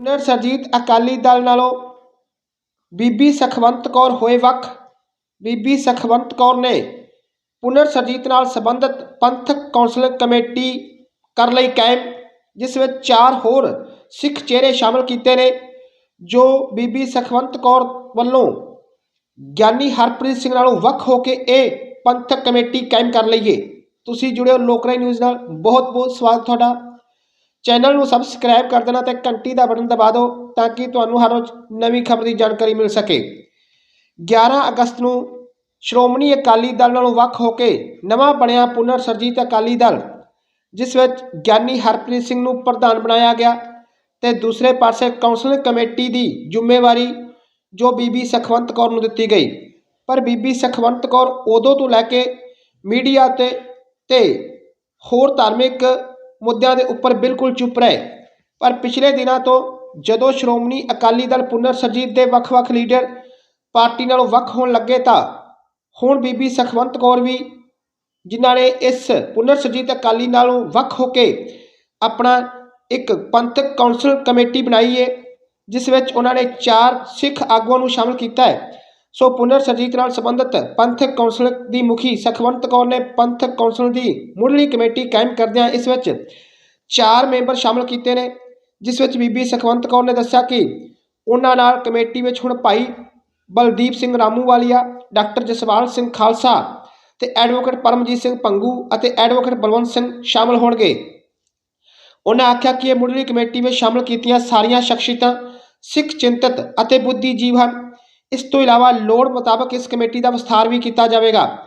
ਪੁਨਰ ਸਰਜੀਤ ਅਕਾਲੀ ਦਲ ਨਾਲੋਂ ਬੀਬੀ ਸਖਵੰਤ ਕੌਰ ਹੋਏ ਵੱਖ। ਬੀਬੀ ਸਖਵੰਤ ਕੌਰ ਨੇ ਪੁਨਰ ਸਰਜੀਤ ਨਾਲ ਸੰਬੰਧਿਤ ਪੰਥਕ ਕੌਂਸਲ ਕਮੇਟੀ ਕਰ ਲਈ ਕਾਇਮ, ਜਿਸ ਵਿੱਚ ਚਾਰ ਹੋਰ ਸਿੱਖ ਚਿਹਰੇ ਸ਼ਾਮਲ ਕੀਤੇ ਨੇ, ਜੋ ਬੀਬੀ ਸਖਵੰਤ ਕੌਰ ਵੱਲੋਂ ਗਿਆਨੀ ਹਰਪ੍ਰੀਤ ਸਿੰਘ ਨਾਲੋਂ ਵੱਖ ਹੋ ਕੇ ਇਹ ਪੰਥਕ ਕਮੇਟੀ ਕਾਇਮ ਕਰ ਲਈਏ। ਤੁਸੀਂ ਜੁੜਿਓ ਹੋ ਲੋਕਰਾਈ ਨਿਊਜ਼ ਨਾਲ। ਬਹੁਤ ਬਹੁਤ ਸਵਾਗਤ ਤੁਹਾਡਾ। ਚੈਨਲ ਨੂੰ ਸਬਸਕ੍ਰਾਈਬ ਕਰ ਦੇਣਾ ਤੇ ਘੰਟੀ ਦਾ ਬਟਨ ਦਬਾ ਦਿਓ ਤਾਂ ਕਿ ਤੁਹਾਨੂੰ ਹਰ ਰੋਜ਼ ਨਵੀਂ ਖਬਰ ਦੀ ਜਾਣਕਾਰੀ ਮਿਲ ਸਕੇ। 11 ਅਗਸਤ ਨੂੰ ਸ਼੍ਰੋਮਣੀ ਅਕਾਲੀ ਦਲ ਨਾਲੋਂ ਵੱਖ ਹੋ ਕੇ ਨਵਾਂ ਬਣਿਆ ਪੁਨਰ ਸਰਜੀਤ ਅਕਾਲੀ ਦਲ, ਜਿਸ ਵਿੱਚ ਗਿਆਨੀ ਹਰਪ੍ਰੀਤ ਸਿੰਘ ਨੂੰ ਪ੍ਰਧਾਨ ਬਣਾਇਆ ਗਿਆ ਤੇ ਦੂਸਰੇ ਪਾਸੇ ਕਾਉਂਸਲਿੰਗ ਕਮੇਟੀ ਦੀ ਜ਼ਿੰਮੇਵਾਰੀ ਜੋ ਬੀਬੀ ਸਖਵੰਤ ਕੌਰ ਨੂੰ ਦਿੱਤੀ ਗਈ। ਪਰ ਬੀਬੀ ਸਖਵੰਤ ਕੌਰ ਉਦੋਂ ਤੋਂ ਲੈ ਕੇ ਮੀਡੀਆ ਤੇ ਤੇ ਹੋਰ ਧਾਰਮਿਕ ਮੁੱਦਿਆਂ ਦੇ ਉੱਪਰ ਬਿਲਕੁਲ ਚੁੱਪ ਰਹੇ। ਪਰ ਪਿਛਲੇ ਦਿਨਾਂ ਤੋਂ ਜਦੋਂ ਸ਼੍ਰੋਮਣੀ ਅਕਾਲੀ ਦਲ ਪੁਨਰ ਸਰਜੀਤ ਦੇ ਵੱਖ-ਵੱਖ ਲੀਡਰ ਪਾਰਟੀ ਨਾਲੋਂ ਵੱਖ ਹੋਣ ਲੱਗੇ ਤਾਂ ਹੁਣ ਬੀਬੀ ਸਖਵੰਤ ਕੌਰ ਵੀ, ਜਿਨ੍ਹਾਂ ਨੇ ਇਸ ਪੁਨਰ ਸਰਜੀਤ ਅਕਾਲੀ ਨਾਲੋਂ ਵੱਖ ਹੋ ਕੇ ਆਪਣਾ ਇੱਕ ਪੰਥਕ ਕੌਂਸਲ ਕਮੇਟੀ ਬਣਾਈ ਹੈ ਜਿਸ ਵਿੱਚ ਉਹਨਾਂ ਨੇ ਚਾਰ ਸਿੱਖ ਆਗੂਆਂ ਨੂੰ ਸ਼ਾਮਲ ਕੀਤਾ ਹੈ। ਸੋ ਪੁਨਰ ਸਰਜੀਤ ਨਾਲ ਸੰਬੰਧਿਤ ਪੰਥਕ ਕੌਂਸਲ ਦੀ ਮੁਖੀ ਸਖਵੰਤ ਕੌਰ ਨੇ ਪੰਥਕ ਕੌਂਸਲ ਦੀ ਮੁੱਢਲੀ ਕਮੇਟੀ ਕਾਇਮ ਕਰਦਿਆਂ ਇਸ ਵਿੱਚ ਚਾਰ ਮੈਂਬਰ ਸ਼ਾਮਲ ਕੀਤੇ ਨੇ, ਜਿਸ ਵਿੱਚ ਬੀਬੀ ਸਖਵੰਤ ਕੌਰ ਨੇ ਦੱਸਿਆ ਕਿ ਉਹਨਾਂ ਨਾਲ ਕਮੇਟੀ ਵਿੱਚ ਹੁਣ ਭਾਈ ਬਲਦੀਪ ਸਿੰਘ ਰਾਮੂਵਾਲੀਆ, ਡਾਕਟਰ ਜਸਵਾਲ ਸਿੰਘ ਖਾਲਸਾ ਤੇ ਐਡਵੋਕੇਟ ਪਰਮਜੀਤ ਸਿੰਘ ਪੰਗੂ ਅਤੇ ਐਡਵੋਕੇਟ ਬਲਵੰਤ ਸਿੰਘ ਸ਼ਾਮਲ ਹੋਣਗੇ। ਉਹਨਾਂ ਆਖਿਆ ਕਿ ਇਹ ਮੁੱਢਲੀ ਕਮੇਟੀ ਵਿੱਚ ਸ਼ਾਮਲ ਕੀਤੀਆਂ ਸਾਰੀਆਂ ਸ਼ਖਸੀਅਤਾਂ ਸਿੱਖ ਚਿੰਤਤ ਅਤੇ ਬੁੱਧੀਜੀਵ ਹਨ। ਇਸ ਤੋਂ ਇਲਾਵਾ ਲੋੜ ਮੁਤਾਬਕ ਇਸ ਕਮੇਟੀ ਦਾ ਵਿਸਥਾਰ ਵੀ ਕੀਤਾ ਜਾਵੇਗਾ।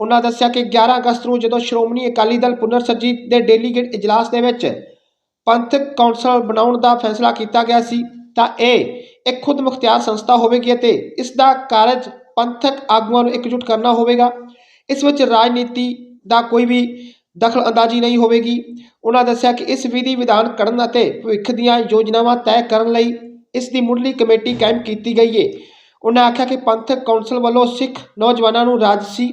ਉਹਨਾਂ ਦੱਸਿਆ ਕਿ 11 ਅਗਸਤ ਨੂੰ ਜਦੋਂ ਸ਼੍ਰੋਮਣੀ ਅਕਾਲੀ ਦਲ ਪੁਨਰ ਸਰਜੀਤ ਦੇ ਡੈਲੀਗੇਟ ਇਜਲਾਸ ਦੇ ਵਿੱਚ ਪੰਥਕ ਕੌਂਸਲ ਬਣਾਉਣ ਦਾ ਫੈਸਲਾ ਕੀਤਾ ਗਿਆ ਸੀ, ਤਾਂ ਇਹ ਇੱਕ ਖੁਦ ਮੁਖਤਿਆਰ ਸੰਸਥਾ ਹੋਵੇਗੀ ਅਤੇ ਇਸ ਦਾ ਕਾਰਜ ਪੰਥਕ ਆਗੂਆਂ ਨੂੰ ਇਕਜੁੱਟ ਕਰਨਾ ਹੋਵੇਗਾ। ਇਸ ਵਿੱਚ ਰਾਜਨੀਤੀ ਦਾ ਕੋਈ ਵੀ ਦਖਲ ਅੰਦਾਜ਼ੀ ਨਹੀਂ ਹੋਵੇਗੀ। ਉਹਨਾਂ ਦੱਸਿਆ ਕਿ ਇਸ ਵਿਧੀ ਵਿਧਾਨ ਕਰਨ ਅਤੇ ਭਵਿੱਖ ਦੀਆਂ ਯੋਜਨਾਵਾਂ ਤੈਅ ਕਰਨ ਲਈ ਇਸ ਦੀ ਮੁੱਢਲੀ ਕਮੇਟੀ ਕਾਇਮ ਕੀਤੀ ਗਈ ਹੈ ਉਹਨਾਂ ਆਖਿਆ ਕਿ ਪੰਥਕ ਕੌਂਸਲ ਵੱਲੋਂ ਸਿੱਖ ਨੌਜਵਾਨਾਂ ਨੂੰ ਰਾਜਸੀ,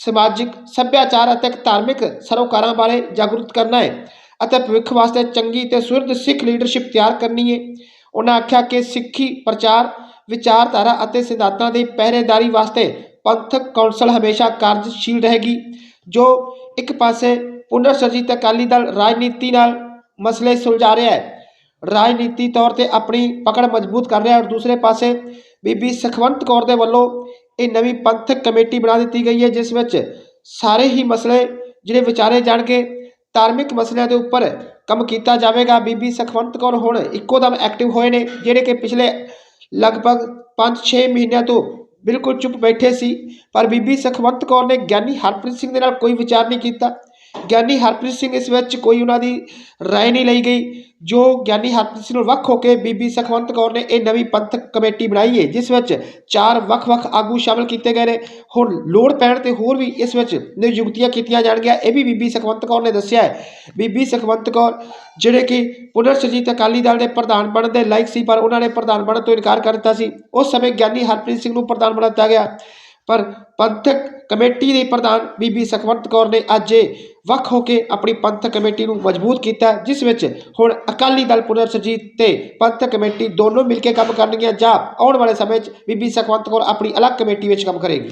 ਸਮਾਜਿਕ ਸੱਭਿਆਚਾਰ ਅਤੇ ਧਾਰਮਿਕ ਸਰੋਕਾਰਾਂ ਬਾਰੇ ਜਾਗਰੂਕ ਕਰਨਾ ਹੈ ਅਤੇ ਭਵਿੱਖ ਵਾਸਤੇ ਚੰਗੀ ਤੇ ਸੁਰਦ ਸਿੱਖ ਲੀਡਰਸ਼ਿਪ ਤਿਆਰ ਕਰਨੀ ਹੈ। ਉਹਨਾਂ ਆਖਿਆ ਕਿ ਸਿੱਖੀ ਪ੍ਰਚਾਰ, ਵਿਚਾਰਧਾਰਾ ਅਤੇ ਸਿਧਾਂਤਾਂ ਦੀ ਪਹਿਰੇਦਾਰੀ ਵਾਸਤੇ ਪੰਥਕ ਕੌਂਸਲ ਹਮੇਸ਼ਾ ਕਾਰਜਸ਼ੀਲ ਰਹੇਗੀ, ਜੋ ਇੱਕ ਪਾਸੇ ਪੁਨਰ ਸਰਜੀਤ ਅਕਾਲੀ ਦਲ ਰਾਜਨੀਤੀ ਨਾਲ ਮਸਲੇ ਸੁਲਝਾ ਰਿਹਾ ਹੈ। ਰਾਜਨੀਤੀ ਤੌਰ ਤੇ ਆਪਣੀ ਪਕੜ ਮਜ਼ਬੂਤ ਕਰ ਰਿਹਾ ਹੈ ਔਰ ਦੂਸਰੇ ਪਾਸੇ ਬੀਬੀ ਸਖਵੰਤ ਕੌਰ ਦੇ ਵੱਲੋਂ ਇਹ ਨਵੀਂ ਪੰਥਕ ਕਮੇਟੀ ਬਣਾ ਦਿੱਤੀ ਗਈ ਹੈ, ਜਿਸ ਵਿੱਚ ਸਾਰੇ ਹੀ ਮਸਲੇ ਜਿਹੜੇ ਵਿਚਾਰੇ ਜਾਣਗੇ, ਧਾਰਮਿਕ ਮਸਲਿਆਂ ਦੇ ਉੱਪਰ ਕੰਮ ਕੀਤਾ ਜਾਵੇਗਾ। ਬੀਬੀ ਸਖਵੰਤ ਕੌਰ ਹੁਣ ਇੱਕੋ ਦਮ ਐਕਟਿਵ ਹੋਏ ਨੇ, ਜਿਹੜੇ ਕਿ ਪਿਛਲੇ ਲਗਭਗ 5-6 ਮਹੀਨਿਆਂ ਤੋਂ ਬਿਲਕੁਲ ਚੁੱਪ ਬੈਠੇ ਸੀ। ਪਰ ਬੀਬੀ ਸਖਵੰਤ ਕੌਰ ਨੇ ਗਿਆਨੀ ਹਰਪ੍ਰੀਤ ਸਿੰਘ ਦੇ ਨਾਲ ਕੋਈ ਵਿਚਾਰ ਨਹੀਂ ਕੀਤਾ। ਗਿਆਨੀ ਹਰਪ੍ਰੀਤ ਸਿੰਘ ਇਸ ਵਿੱਚ ਕੋਈ ਉਹਨਾਂ ਦੀ ਰਾਏ ਨਹੀਂ ਲਈ ਗਈ, ਜੋ ਗਿਆਨੀ ਹਰਪ੍ਰੀਤ ਸਿੰਘ ਨੂੰ ਵੱਖ ਹੋ ਕੇ ਬੀਬੀ ਸਖਵੰਤ ਕੌਰ ਨੇ ਇਹ ਨਵੀਂ ਪੰਥਕ ਕਮੇਟੀ ਬਣਾਈ ਹੈ, ਜਿਸ ਵਿੱਚ ਚਾਰ ਵੱਖ-ਵੱਖ ਆਗੂ ਸ਼ਾਮਲ ਕੀਤੇ ਗਏ ਨੇ। ਹੁਣ ਲੋੜ ਪੈਣ ਤੇ ਹੋਰ ਵੀ ਇਸ ਵਿੱਚ ਨਿਯੁਕਤੀਆਂ ਕੀਤੀਆਂ ਜਾਣਗੀਆਂ, ਇਹ ਵੀ ਬੀਬੀ ਸਖਵੰਤ ਕੌਰ ਨੇ ਦੱਸਿਆ ਹੈ। ਬੀਬੀ ਸਖਵੰਤ ਕੌਰ ਜਿਹੜੇ ਕਿ ਪੁਨਰ ਸਰਜੀਤ ਅਕਾਲੀ ਦਲ ਦੇ ਪ੍ਰਧਾਨ ਬਣਨ ਦੇ ਲਾਇਕ ਸੀ, ਪਰ ਉਹਨਾਂ ਨੇ ਪ੍ਰਧਾਨ ਬਣਨ ਤੋਂ ਇਨਕਾਰ ਕਰ ਦਿੱਤਾ ਸੀ। ਉਸ ਸਮੇਂ ਗਿਆਨੀ ਹਰਪ੍ਰੀਤ ਸਿੰਘ ਨੂੰ ਪ੍ਰਧਾਨ ਬਣਾ ਦਿੱਤਾ ਗਿਆ। ਪਰ ਪੰਥਕ ਕਮੇਟੀ ਦੇ ਪ੍ਰਧਾਨ ਬੀਬੀ ਸਖਵੰਤ ਕੌਰ ਨੇ ਅੱਜ ਵੱਖ ਹੋ ਕੇ ਆਪਣੀ ਪੰਥਕ ਕਮੇਟੀ ਨੂੰ ਮਜ਼ਬੂਤ ਕੀਤਾ ਜਿਸ ਵਿੱਚ ਹੁਣ ਅਕਾਲੀ ਦਲ ਪੁਨਰ ਸਰਜੀਤ ਤੇ ਪੰਥਕ ਕਮੇਟੀ ਦੋਨੋਂ ਮਿਲ ਕੇ ਕੰਮ ਕਰਨਗੀਆਂ ਜਾਂ ਆਉਣ ਵਾਲੇ ਸਮੇਂ 'ਚ ਬੀਬੀ ਸਖਵੰਤ ਕੌਰ ਆਪਣੀ ਅਲੱਗ ਕਮੇਟੀ ਵਿੱਚ ਕੰਮ ਕਰੇਗੀ।